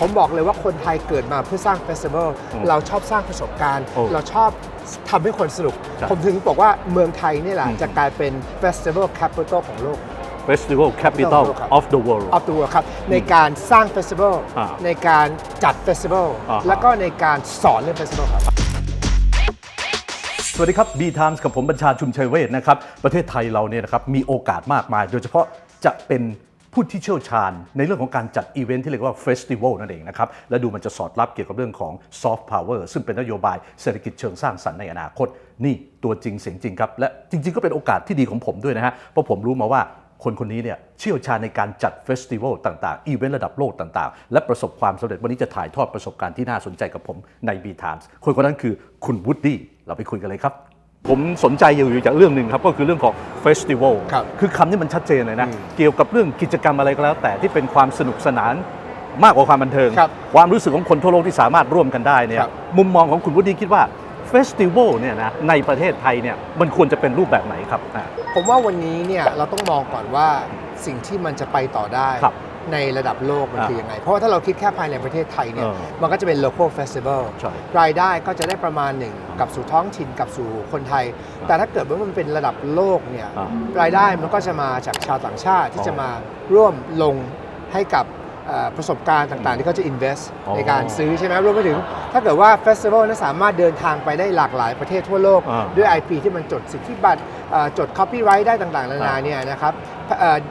ผมบอกเลยว่าคนไทยเกิดมาเพื่อสร้างเฟสติวัลอืมเราชอบสร้างประสบการณ์ โอ้เราชอบทำให้คนสนุก ครับผมถึงบอกว่าเมืองไทยนี่แหละอืม จะกลายเป็นเฟสติวัลแคปิตอลของโลก Festival Capital Capital ครับ of the World of the world ครับ ในการสร้างเฟสติวัลอ่าในการจัดเฟสติวัลอ่าฮะ แล้วก็ในการสอนเรื่องเฟสติวัลครับ สวัสดีครับ B Times กับผมบัญชาชุมชัยเวทนะครับ ประเทศไทยเราเนี่ยนะครับมีโอกาสมากมาย โดยเฉพาะจะเป็น ผู้ที่เชี่ยวชาญในเรื่องของการจัดอีเวนท์ที่เรียกว่าเฟสติวัลนั่นเองนะครับ และดูมันจะสอดรับเกี่ยวกับเรื่องของซอฟต์พาวเวอร์ซึ่งเป็นนโยบายเศรษฐกิจเชิงสร้างสรรค์ในอนาคต นี่ตัวจริงเสียงจริงครับ และจริง ๆ ก็เป็นโอกาสที่ดีของผมด้วยนะฮะเพราะผมรู้มาว่าคนคนนี้เนี่ยเชี่ยวชาญในการจัดเฟสติวัลต่างๆ อีเวนต์ระดับโลกต่างๆ และประสบความสำเร็จวันนี้จะถ่ายทอดประสบการณ์ที่น่าสนใจกับผมใน B Times คนคนนั้นคือคุณวูดดี้เราไปคุยกันเลยครับ ผมสนใจอยู่จากเรื่องหนึ่งครับ ก็คือเรื่องของเฟสติวัลครับคือคำนี้มันชัดเจนเลยนะ เกี่ยวกับเรื่องกิจกรรมอะไรก็แล้ว แต่ที่เป็นความสนุกสนานมากกว่าความบันเทิงครับความรู้สึกของคนทั่วโลกที่สามารถร่วมกันได้เนี่ยครับมุมมองของคุณวูดดี้คิดว่าเฟสติวัลเนี่ยนะในประเทศไทยเนี่ยมันควรจะเป็นรูปแบบไหนครับอ่าผมว่าวันนี้เนี่ยเราต้องมองก่อนว่า สิ่งที่มันจะไปต่อได้ครับในระดับโลกมันอ่าคือยังไง เพราะว่าถ้าเราคิดแค่ภายในประเทศไทยเนี่ย เออมันก็จะเป็น local festival ใช่รายได้ก็จะได้ประมาณหนึ่งกลับสู่ท้องถิ่นกลับสู่คนไทย แต่ถ้าเกิดว่ามันเป็นระดับโลกเนี่ยอ่ารายได้มันก็จะมาจากชาวต่างชาติที่อ๋อจะมาร่วมลงให้กับเอ่อประสบการณ์ต่างๆ ที่เขาจะ invest อ๋อในการซื้อใช่ไหมรวมไปถึง ถ้าเกิดว่าเฟสติวัลนั้นสามารถเดินทางไปได้หลากหลายประเทศทั่วโลก อ่า ด้วย IP ที่มันจดสิทธิบัตรเอ่อจด copyright ได้ต่างๆนานาอ่าเนี่ยนะครับเอ่อ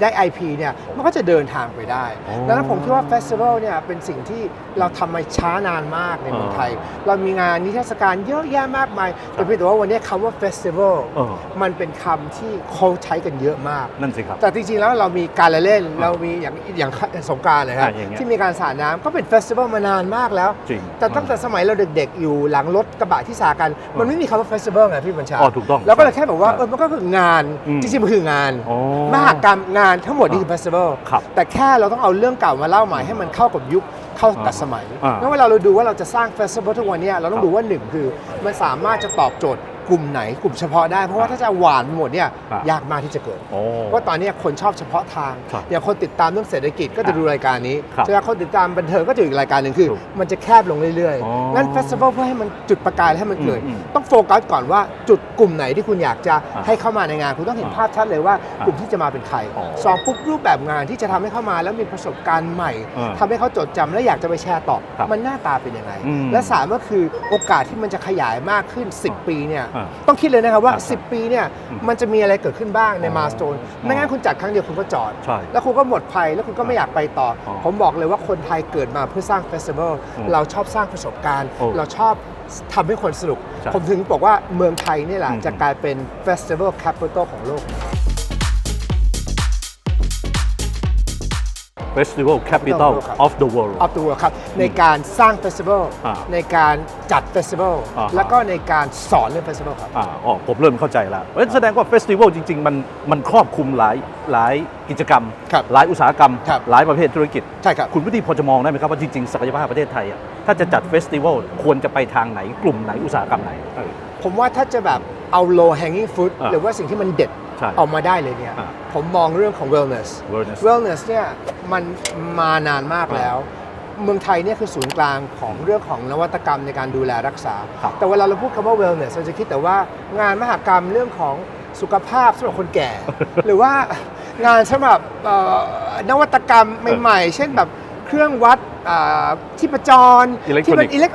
ได้ IP เนี่ยมันก็จะเดินทางไปได้อ๋อดังนั้นผมคิดว่าเฟสติวัลเนี่ยเป็นสิ่งที่เราทำมาช้านานมากในเมืองไทย เรามีงานนิทรรศการเยอะแยะมากมาย แต่เพียงแต่ว่าวันนี้คำว่าเฟสติวัลเออมันเป็นคำที่เขาใช้กันเยอะมาก นั่นสิครับ แต่จริงๆแล้วเรามีการละเล่นเรามีอย่างอย่างสงกรารเลยครับอะอย่างเงี้ยที่มีการสาดน้ำก็เป็นเฟสติวัลมานานมากแล้วจริงแต่ตั้งแต่สมัยเราเด็กๆ อยู่หลังรถกระบะที่สากัน มันไม่มีคำว่าเฟสติวัลไงพี่บัญชาอ๋อถูกต้องเราก็เลยแค่แบบว่าใช่เออมันก็คืองานอืมจริงๆมันคืองานอ๋อมหกรรมงานทั้งหมดนี่คือเฟสติวัลครับแต่แค่เราต้องเอาเรื่องเก่ามาเล่าใหม่ให้มันเข้ากับยุคเข้ากับสมัยอ่างั้นเวลาเราดูว่าเราจะสร้างเฟสติวัลทุกวันเนี้เราต้องดูว่าหนึ่งคือ มันสามารถจะตอบโจทย์ กลุ่มไหนกลุ่มเฉพาะได้ เพราะว่าถ้าจะหวานหมดเนี่ยครับ ยากมากที่จะเกิดโอ้ว่าตอนนี้คนชอบเฉพาะทางครับอย่างคนติดตามเรื่องเศรษฐกิจก็จะดูรายการนี้ครับจะคนติดตามบันเทิงก็จะอีกรายการหนึ่งคือ ถูกมันจะแคบลงเรื่อยอ๋อๆงั้นเฟสติวัลเพื่อให้มันจุดประกายและให้มันเกิดอืมอืมต้องโฟกัสก่อนว่าจุดกลุ่มไหนที่คุณอยากจะอ่าให้เข้ามาในงาน คุณต้องเห็นอ่าภาพชัดเลยว่ากลุ่มที่จะมาเป็นใครอ๋อสองปุ๊บรูปแบบงานที่จะทำให้เข้ามาแล้วมีประสบการณ์ใหม่อ่าทำให้เขาจดจำและอยากจะไปแชร์ต่อครับมันหน้าตาเป็นยังไงอืม และ สามก็คือโอกาสที่มันจะขยายมากขึ้น 10 ปีเนี่ยอ่าต้องคิดเลยนะครับว่าอ่า10 ปีเนี่ยอืมมันจะมีอะไรเกิดขึ้นบ้างในอ๋อมาสโตนไม่งั้นคุณจัดครั้งเดียวคุณก็จอด ใช่แล้วคุณก็หมดภัยแล้วคุณก็ไม่อยากไปต่อออผมบอกเลยว่าคนไทยเกิดมาเพื่อสร้างเฟสติวัลอืมเราชอบสร้างประสบการณ์ โอ้เราชอบทำให้คนสนุก ใช่ผมถึงบอกว่าเมืองไทยนี่แหละอืม จะกลายเป็นเฟสติวัลแคปิตอลของโลก Festival Capital Capital of the World ออฟตัวครับ ในการสร้างเฟสติวัลอ่าในการจัดเฟสติวัลอ่าฮะแล้วก็ในการสอนเรื่องเฟสติวัลครับอ่าอ๋อผมเริ่มเข้าใจแล้วเพราะฉะนั้นแสดงว่าเฟสติวัลจริง ๆ มันมันครอบคลุมหลายหลายกิจกรรม ครับหลายอุตสาหกรรม ครับ หลายประเภทธุรกิจ ใช่ครับ คุณวิธีพอจะมองได้ไหมครับว่าจริง ๆ ศักยภาพประเทศไทยอะถ้าจะจัดเฟสติวัลควรจะไปทางไหนกลุ่มไหนอุตสาหกรรมไหนเออผมว่าถ้าจะแบบเอา low hanging fruit อ่าหรือว่าสิ่งที่มันเด็ดใช่ออกมาได้เลยเนี่ยอ่าผมมองเรื่องของ wellness Wellness wellness เนี่ยมันมานานมากแล้ว เมืองไทยเนี่ยคือศูนย์กลางของเรื่องของนวัตกรรมในการดูแลรักษา ครับแต่เวลาเราพูดคำว่า wellness เราจะคิดแต่ว่างานมหกรรมเรื่องของสุขภาพสำหรับคนแก่ หรือว่างานสำหรับเอ่อนวัตกรรมใหม่ๆ เช่นแบบเครื่องวัดอ่าที่ประจร Electronic ที่มันอิเล็ก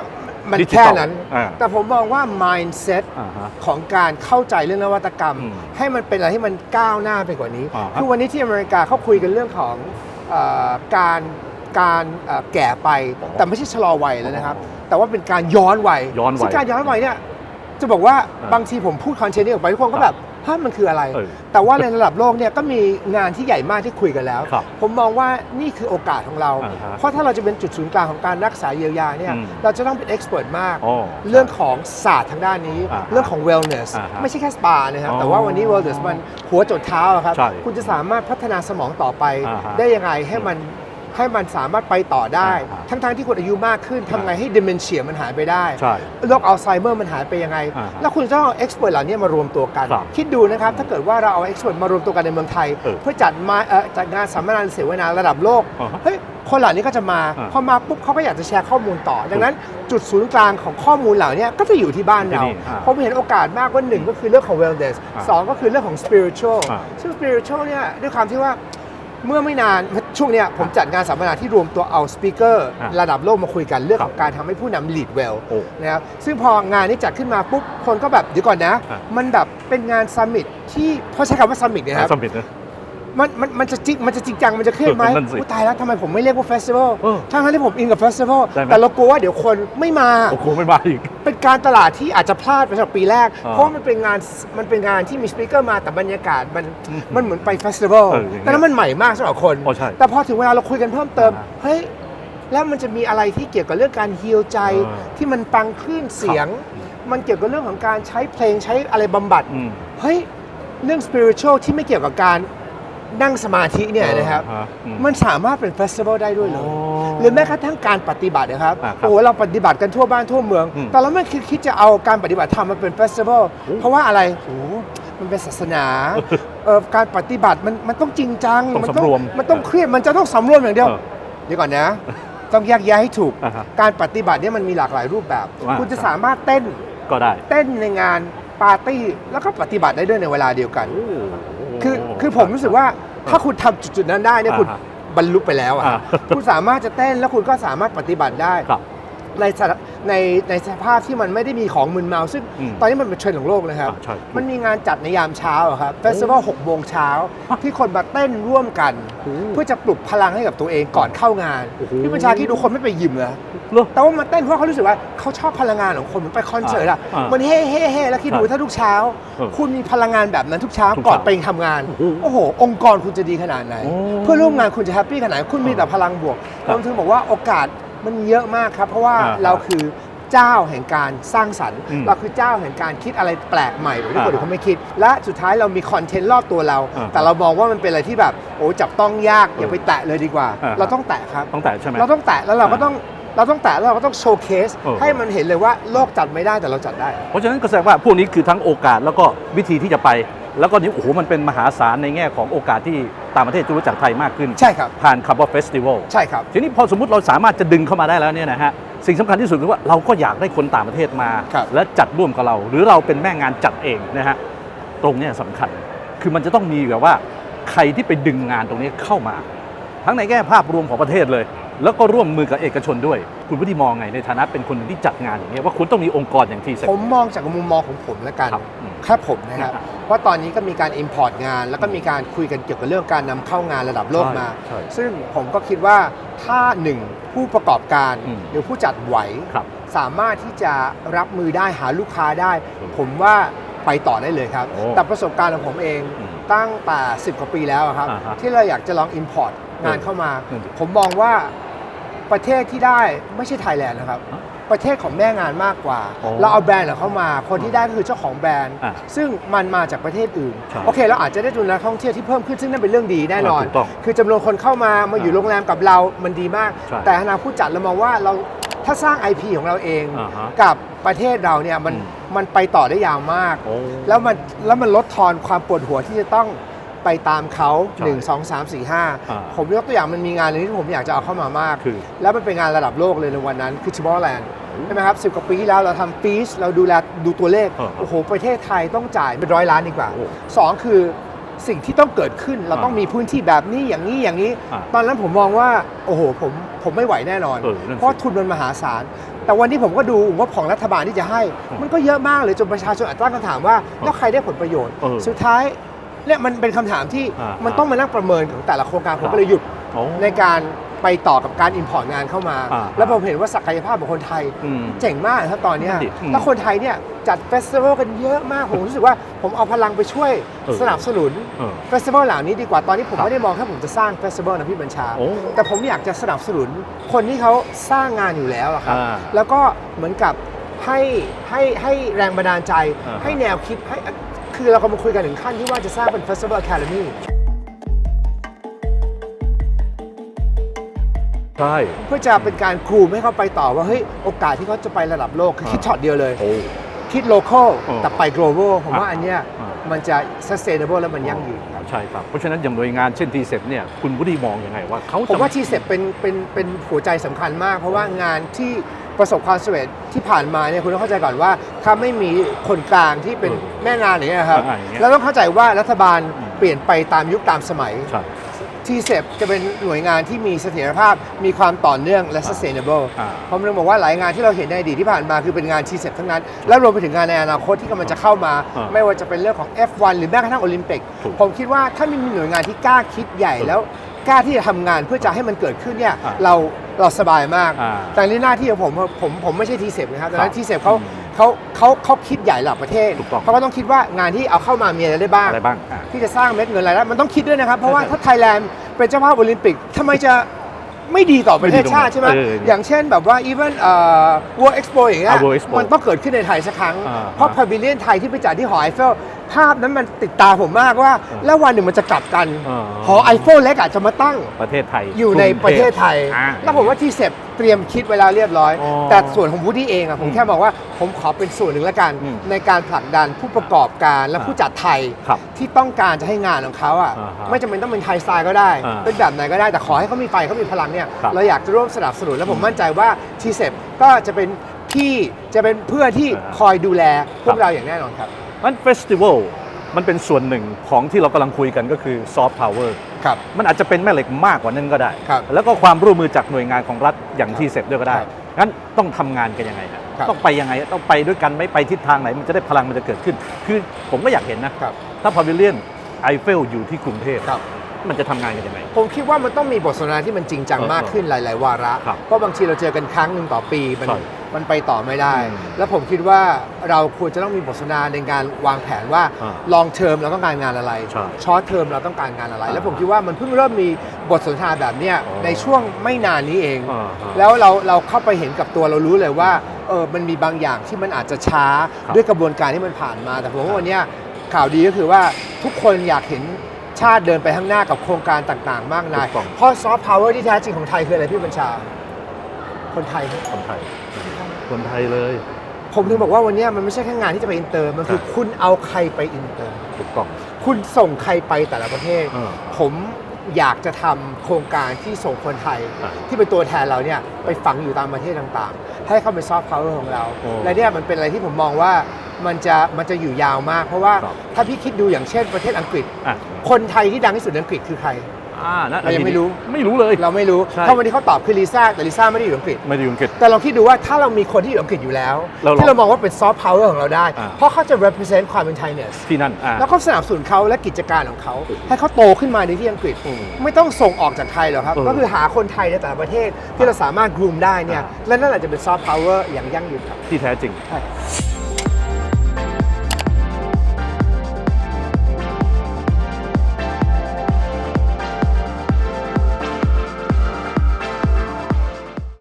มัน Digital แค่นั้น อ่า แต่ผมมองว่า mindset อ่าฮะของการเข้าใจเรื่องนวัตกรรม อืมให้มันเป็นอะไรที่มันก้าวหน้าไปกว่านี้ อ่าฮะคือวันนี้ที่อเมริกาเขาคุยกันเรื่องของเออการการเอ่อแก่ไป อ๋อแต่ไม่ใช่ชะลอวัยแล้วนะครับอ๋อแต่ว่าเป็นการย้อนวัยย้อนวัยซึ่งการย้อนวัยเนี่ยจะบอกว่าอ่าบางทีผมพูดคอนเทนต์นี้ออกไปทุกคนก็แบบ ฮะมันคืออะไร เออแต่ว่าในระดับโลกเนี่ยก็มีงานที่ใหญ่มากที่คุยกันแล้ว ครับผมมองว่านี่คือโอกาสของเรา อ่าฮะเพราะถ้าเราจะเป็นจุดศูนย์กลางของการรักษาเยียวยาเนี่ยอืม เราจะต้องเป็นเอ็กซ์เพรสมาก อ๋อ เรื่องของศาสตร์ทางด้านนี้ อ่าฮะเรื่องของ wellness อ่าฮะไม่ใช่แค่สปานะครับ อ๋อแต่ว่าวันนี้ wellness มันหัวจดเท้าอะครับ ใช่คุณจะสามารถพัฒนาสมองต่อไป อ่าฮะได้ยังไงให้มัน ให้มันสามารถไปต่อได้ อ่าทั้งๆที่คุณอายุมากขึ้นทำไงให้ dementia มันหายไปได้ใช่โรคอัลไซเมอร์มันหายไปยังไง อ่าแล้วคุณจะต้องเอาเอ็กซ์เพรสเหล่านี้มารวมตัวกัน ครับคิดดูนะครับ ถ้าเกิดว่าเราเอาเอ็กซ์เพรสมารวมตัวกันในเมืองไทย เออเพื่อจัดมาเอ่อจัดงานสัมมนาเสวนาระดับโลกอ่าฮะเฮ้ยคนเหล่านี้ก็จะมาอ่าพอมาปุ๊บเขาก็อยากจะแชร์ข้อมูลต่อ ดังนั้นจุดศูนย์กลางของข้อมูลเหล่านี้ก็จะอยู่ที่บ้านเราที่นี่อ่าผมเห็นโอกาสมากว่าหนึ่งก็คือเรื่องของ wellness อ่าสองก็คือเรื่องของ spiritual อ่า ซึ่ง spiritual เนี่ยด้วยความที่ว่า เมื่อไม่นานช่วงเนี้ยผมจัดงานสัมมนาที่รวมตัวเอาสปีกเกอร์อ่าระดับโลกมาคุยกันเรื่องครัขบองการทำให้ผู้นำ lead well โอ้นะครับซึ่งพองานนี้จัดขึ้นมาปุ๊บคนก็แบบเดี๋ยวก่อนนะอะมันแบบเป็นงานซัมมิตที่เพราะใช้คำว่าซัมมิตเนี่ยครับส มิธนะมันมันมันจะจริงมันจะจริงจังมันจะเครียดไหมเออนั่นสิอุ๊ยตายแล้วทำไมผมไม่เรียกว่าเฟสติวัลเออทั้งๆที่ผมอินกับเฟสติวัลได้ไหม แต่เรากลัวว่าเดี๋ยวคนไม่มา โอ้โหไม่มาอีก เป็นการตลาดที่อาจจะพลาดไปสำหรับปีแรก อ่าเพราะว่ามันเป็นงานมันเป็นงานที่มีสปีกเกอร์มาแต่บรรยากาศมันมันเหมือนไปเฟสติวัลเอออย่างเงี้ยแต่นั้นมันใหม่มากสำหรับคน อ๋อใช่แต่พอถึงเวลาเราคุยกันเพิ่มเติม อ่าเฮ้ย แล้วมันจะมีอะไรที่เกี่ยวกับเรื่องการฮีลใจอ่าที่มันฟังคลื่นเสียง มันเกี่ยวกับเรื่องของการใช้เพลงใช้อะไรบำบัด อืม เฮ้ย เรื่อง spiritual ที่ไม่เกี่ยวกับการ นั่งสมาธิเนี่ยนะครับ อ่าฮะอืม มันสามารถเป็นเฟสติวัลได้ด้วยเลยอ๋อหรือแม้กระทั่งการปฏิบัตินะครับ อ่าครับโอ้โหเราปฏิบัติกันทั่วบ้านทั่วเมือง อืมแต่เราไม่คิดคิดจะเอาการปฏิบัติธรรมมาเป็นเฟสติวัลโอ้เพราะว่าอะไรโอ้โหมันเป็นศาสนาเอ่อการปฏิบัติมันมันต้องจริงจัง ต้องมัสำรวมมันต้องเครียด มันจะต้องสำรวมอย่างเดียว เออเดี๋ยวก่อนนะ ต้องแยกแยะให้ถูก อ่าฮะการปฏิบัติเนี่ยมันมีหลากหลายรูปแบบ ว่า คุณจะสามารถเต้นก็ได้เต้นในงานปาร์ตี้แล้วก็ปฏิบัติได้ด้วยในเวลาเดียวกัน โอ้โห คือคือผมรู้สึกว่าถ้าคุณทำจุดๆนั้นได้เนี่ยอ่าคุณฮะบรรลุไปแล้วอะอ่าคุณสามารถจะเต้นแล้วคุณก็สามารถปฏิบัติได้ครับ ในสถาในในสภาพที่มันไม่ได้มีของมึนเมาซึ่งอืมตอนนี้มันเป็นเทรนด์ของโลกนะครับ อ่าใช่ มันมีงานจัดในยามเช้าอะครับเฟสติวัลหกโมงเช้าที่คนมาเต้นร่วมกันโอ้เพื่อจะปลุกพลังให้กับตัวเองก่อนเข้างานโอ้โห พี่บัญชาที่ดูคนไม่ไปยิมเลยเหรอ แต่ว่ามาเต้นเพราะเขารู้สึกว่าเขาชอบพลังงานของคนเหมือนไปคอนเสิร์ตอะอ่ามันเฮ่เฮ่เฮ่แล้วคิดดูครับถ้าทุกเช้า เออคุณมีพลังงานแบบนั้นทุกเช้าทุกก่อนเช้าไปทำงาน โอ้โหโอ้โห องค์กรคุณจะดีขนาดไหน โอ้เพื่อนร่วมงานคุณจะแฮปปี้ขนาดไหนคุณมีแต่พลังบวกครับผมถึงบอกว่าโอกาส มันมีเยอะมากครับ เพราะว่าอ่าเราคือเจ้าแห่งการสร้างสรรค์ อืมเราคือเจ้าแห่งการคิดอะไรแปลกใหม่โดยที่คนอ่าอื่นเขาไม่คิด และสุดท้ายเรามีคอนเทนต์รอบตัวเรา อ่าแต่เรามองว่ามันเป็นอะไรที่แบบโอ้จับต้องยากอย่าไปแตะเลยดีกว่า อ่า เราต้องแตะครับ ต้องแต่ใช่ไหม เราต้องแตะแล้วเราก็ต้องเราต้องแตะแล้วเราก็ต้องโชว์เคส เออ ให้มันเห็นเลยว่าโลกจัดไม่ได้แต่เราจัดได้ เพราะฉะนั้นก็แสดงว่าพวกนี้คือทั้งโอกาสแล้วก็วิธีที่จะไป แล้วก็นี่โอ้โหมันเป็นมหาศาลในแง่ของโอกาสที่ต่างประเทศจะรู้จักไทยมากขึ้น ใช่ครับ ผ่านคำว่าเฟสติวัลใช่ครับ ทีนี้พอสมมติเราสามารถจะดึงเข้ามาได้แล้วเนี่ยนะฮะสิ่งสำคัญที่สุดคือว่าเราก็อยากได้คนต่างประเทศมา ครับ และจัดร่วมกับเรา หรือเราเป็นแม่งานจัดเองนะฮะตรงเนี้ยสำคัญคือมันจะต้องมีแบบว่าใครที่ไปดึงงานตรงนี้เข้ามา ทั้งในแง่ภาพรวมของประเทศเลย แล้วก็ร่วมมือกับเอกชนด้วย คุณพุทธิมองไงในฐานะเป็นคนที่จัดงานอย่างเงี้ยว่าคุณต้องมีองค์กรอย่างที่เซ็ผมมองจากมุมมองของผมแล้วกันครับอืม แค่ผมนะครับครับว่าตอนนี้ก็มีการ Import งาน แล้วก็มีการคุยกันเกี่ยวกับเรื่องการนำเข้างานระดับโลกมา ใช่ ซึ่งผมก็คิดว่าถ้าหนึ่งผู้ประกอบการอืม หรือผู้จัดไหว ครับ สามารถที่จะรับมือได้หาลูกค้าได้อืมผมว่าไปต่อได้เลยครับ โอ้แต่ประสบการณ์ของผมเองอืมตั้งแต่ 10 กว่าปีแล้วอะครับ อ่าฮะที่เราอยากจะลอง Import งานเข้ามาอืมผมมองว่า ประเทศที่ได้ไม่ใช่ไทยแลนด์นะครับฮะประเทศของแม่งานมากกว่า โอ้เราเอาแบรนด์ของเขามา คนที่ได้ก็คือเจ้าของแบรนด์ อะซึ่งมันมาจากประเทศอื่นใช่โอเคเราอาจจะได้จำนวนนักท่องเที่ยวที่เพิ่มขึ้นซึ่งนั่นเป็นเรื่องดีแน่นอนถูกต้องคือจำนวนคนเข้ามามาอยู่อ่าโรงแรมกับเรามันดีมาก ใช่แต่ขณะผู้จัดเรามองว่าเราถ้าสร้าง IP ของเราเอง อ่าฮะกับประเทศเราเนี่ยมันอืม มันไปต่อได้ยาวมาก โอ้ แล้วมันแล้วมันลดทอนความปวดหัวที่จะต้อง ไปตามเขาใช่1 2 3 4 อ่า5 ผมยกตัวอย่างมันมีงานหนึงที่ผมอยากจะเอาเข้ามามาก คือ แล้วมันเป็นงานระดับโลกเลยในวันนั้นคือ Tomorrowland ใช่ไหมครับสิบกว่าปีที่แล้วเราทำปีชเราดูแลดูตัวเลข อ่าโอ้โห ประเทศไทยต้องจ่ายเป็นร้อยล้านดีกว่าโอ้สองคือสิ่งที่ต้องเกิดขึ้นเราต้องอ่ามีมีพื้นที่แบบนี้อย่างนี้อย่างนี้ อ่าตอนนั้นผมมองว่าโอ้โหผมผมไม่ไหวแน่นอน เออนั่นสิ เพราะทุนมันมหาศาล แต่วันนี้ผมก็ดูงบของรัฐบาลที่จะให้อืมมันก็เยอะมากเลยจนประชาชนอาจตั้งคำถามว่าแล้วใครได้ผลประโยชน์ เออ สุดท้าย เนี่ยมันเป็นคำถามที่อ่ามัมันต้องมานั่งประเมินของแต่ละโครงการผมครับก็เลยหยุด โอ้ในการไปต่อกับการอินพอร์ตงานเข้ามา อ่าแล้วผมเห็นว่าศักยภาพของคนไทย อืมเจ๋งมากครับตอนเนี้ยนั่นดิอืมแล้วคนไทยเนี่ยจัดเฟสติวัลกันเยอะมาก ผมรู้สึกว่าผมเอาพลังไปช่วยเออ สนับสนุนเออ เฟสติวัลเหล่านี้ดีกว่าตอนนี้ผมครับไม่ได้มองแค่ผมจะสร้างเฟสติวัลนะพี่บัญชา โอ้แต่ผมอยากจะสนับสนุนคนที่เขาสร้างงานอยู่แล้วอะครับ อ่าแล้วก็เหมือนกับให้ให้ให้แรงบันดาลใจ อ่าฮะให้แนวคิดให้ คือเรากำลังคุยกันถึงขั้นที่ว่าจะสร้างเป็นเฟสติวัลอะคาเดมี่ใช่ เพื่อจะเป็นการกรูมให้เขาไปต่อว่า เฮ้ย โอกาสที่เขาจะไประดับโลกคือคิดช็อตเดียวเลย โอ้ คิด local อ๋อแต่ไป global ผมว่าอะอันเนี้ย อะ มันจะ sustainable และมันยั่งยืนครับใช่ครับ เพราะฉะนั้นอย่างหน่วยงานเช่นทีเซ็เนี่ยคุณวุฒิมองยังไงว่าเขาผมจะว่าทีเซ็เป็นเป็นเป็นหัวใจสำคัญมาก เพราะว่างานที่ประสบความสำเร็จที่ผ่านมาเนี่ยคุณต้องเข้าใจก่อนว่า ถ้าไม่มีคนกลางที่เป็นเออแม่งานอย่างเงี้ยครับอ่าอย่างเงี้ยเราต้องเข้าใจว่ารัฐบาลอืมเปลี่ยนไปตามยุคตามสมัย ใช่ ทีเซจะเป็นหน่วยงานที่มีเสถียรภาพ มีความต่อเนื่องและ sustainable อ่า ผมเลยบอกว่าหลายงานที่เราเห็นในอดีตที่ผ่านมาคือเป็นงานทีเซทั้งนั้น และรวมไปถึงงานในอนาคตที่กำลังจะเข้ามา อ่าไม่ว่าจะเป็นเรื่องของ F1 หรือแม้กระทั่งโอลิมปิกถูกผมคิดว่าถ้ามีหน่วยงานที่กล้าคิดใหญ่แล้วกล้าที่จะทำงานเพื่อจะให้มันเกิดขึ้นเนี่ยอ่าเราเราสบายมาก อ่าแต่ในหน้าที่ของผมผมผมไม่ใช่ทีเซนะครับแต่ครันั้นบทีเซเขาอืม เขาเขาเขาคิดใหญ่ระดับประเทศถูกต้อง เขาก็ต้องคิดว่างานที่เอาเข้ามามีอะไรได้บ้าง อะไรบ้างอะ ที่จะสร้างเม็ดเงินรายได้มันต้องคิดด้วยนะครับ เพราะว่าใช่ถ้าไทยแลนด์เป็นเจ้าภาพโอลิมปิกทำไมจะไม่ดีต่อประเทศชาติใช่ไหมเอออย่างเช่นแบบว่า even เอ่อ World Expo อย่างเงี้ยอ่า World Expo มันต้องเกิดขึ้นในไทยสักครั้ง อ่าเพราะพาวิเลียนไทยที่ไปจัดที่หอไอเฟล ภาพนั้นมันติดตาผมมากว่า แล้ววันหนึ่งมันจะกลับกันอ่าหอไอเฟลเล็กอาจจะมาตั้ง ประเทศไทยอยู่ในประเทศไทย อ่า แล้วผมว่าที่เสพเตรียมคิดไว้แล้วเรียบร้อย อ๋อแต่ส่วนของวูดดี้เองอะผมอืมแค่บอกว่าผมขอเป็นส่วนหนึ่งแล้วกัน อืมในการผลักดันผู้ประกอบการและอ่าผู้จัดไทยครับที่ต้องการจะให้งานของเขาอะอ่าฮะไม่จำเป็นต้องเป็นไทยสไตล์ก็ได้ อ่าเป็นแบบไหนก็ได้แต่ขอให้เขามีไฟเขามีพลังเนี่ยครับเราอยากจะร่วมสนับสนุน และผมมั่นใจว่าทีเซก็จะเป็นพี่จะเป็นเพื่อนที่อ่า คอยดูแลพวครักบเราอย่างแน่นอนครับ มันเฟสติวัลมันเป็นส่วนหนึ่งของที่เรากำลังคุยกันก็คือซอฟต์พาวเวอร์ครับ มันอาจจะเป็นแม่เหล็กมากกว่านั้นก็ได้ ครับแล้วก็ความร่วมมือจากหน่วยงานของรัฐอย่างที่เสร็จด้วยก็ได้ ครับงั้นต้องทำงานกันยังไงฮะครับ ต้องไปยังไง ต้องไปด้วยกันไหม่ไปทิศทางไหน มันจะได้พลังมันจะเกิดขึ้น คือผมก็อยากเห็นนะ ครับถ้าพาวิเลียนไอเฟลอยู่ที่กรุงเทพครับ มันจะทำงานกันยังไง ผมคิดว่ามันต้องมีบทสนทนาที่มันจริงจังเออมากขึ้นหลาย ๆ วาระ ครับเพราะบางทีเราเจอกันครั้งหนึ่งต่อปี มันใช่ มันไปต่อไม่ได้อืมแล้วผมคิดว่าเราควรจะต้องมีบทสนทนาในการวางแผนว่าอ่า long term เราต้องการงานอะไรใช่ short term เราต้องการงานอะไร อ่าแล้วผมคิดว่ามันเพิ่งเริ่มมีบทสนทนาแบบเนี้ยอ๋อในช่วงไม่นานนี้เอง อ่าฮะแล้วเราเราเข้าไปเห็นกับตัวเรารู้เลยว่าเออมันมีบางอย่างที่มันอาจจะช้าครับด้วยกระบวนการที่มันผ่านมา แต่ผมว่าวันเนี้ยข่าวดีก็คือว่าทุกคนอยากเห็นชาติเดินไปข้างหน้ากับโครงการต่างๆ มากมายถูกต้อง เพราะซอฟต์พาวเวอร์ที่แท้จริงของไทยคืออะไรพี่บัญชา คนไทยครับ คนไทย คนไทยเลย ผมถึงบอกว่าวันเนี้ยมันไม่ใช่แค่งานที่จะไปอินเตอร์มันคือครับคุณเอาใครไปอินเตอร์ ถูกต้อง คุณส่งใครไปแต่ละประเทศ เออผมอยากจะทำโครงการที่ส่งคนไทย อะที่เป็นตัวแทนเราเนี่ยไปฝังอยู่ตามประเทศต่างๆ ให้เข้าไปซอฟต์พาวเวอร์ของเรา โอ้และเนี่ยมันเป็นอะไรที่ผมมองว่ามันจะมันจะอยู่ยาวมาก เพราะว่าครับ ถ้าพี่คิดดูอย่างเช่นประเทศอังกฤษ อะ คนไทยที่ดังที่สุดในอังกฤษคือใคร อ่านะเรายังไม่รู้ ไม่รู้เลย เราไม่รู้ใช่ถ้าวันนี้เขาตอบคือลิซ่าแต่ลิซ่าไม่ได้อยู่อังกฤษ ไม่ได้อยู่อังกฤษ แต่ลองคิดดูว่าถ้าเรามีคนที่อยู่อังกฤษอยู่แล้ว เราลองที่เรามองว่าเป็นซอฟต์พาวเวอร์ของเราได้ อ่า เพราะเขาจะ represent ความเป็นไทยเนสที่นั่นอ่า แล้วก็สนับสนุนเขาและกิจการของเขา ให้เขาโตขึ้นมาในที่อังกฤษ อืมไม่ต้องส่งออกจากไทยหรอกครับ เออก็คือหาคนไทยในแต่ละประเทศที่เราสามารถกลุ่มได้เนี่ยอ่า และนั่นแหละจะเป็นซอฟต์พาวเวอร์อย่างยั่งยืนครับ ที่แท้จริง ใช่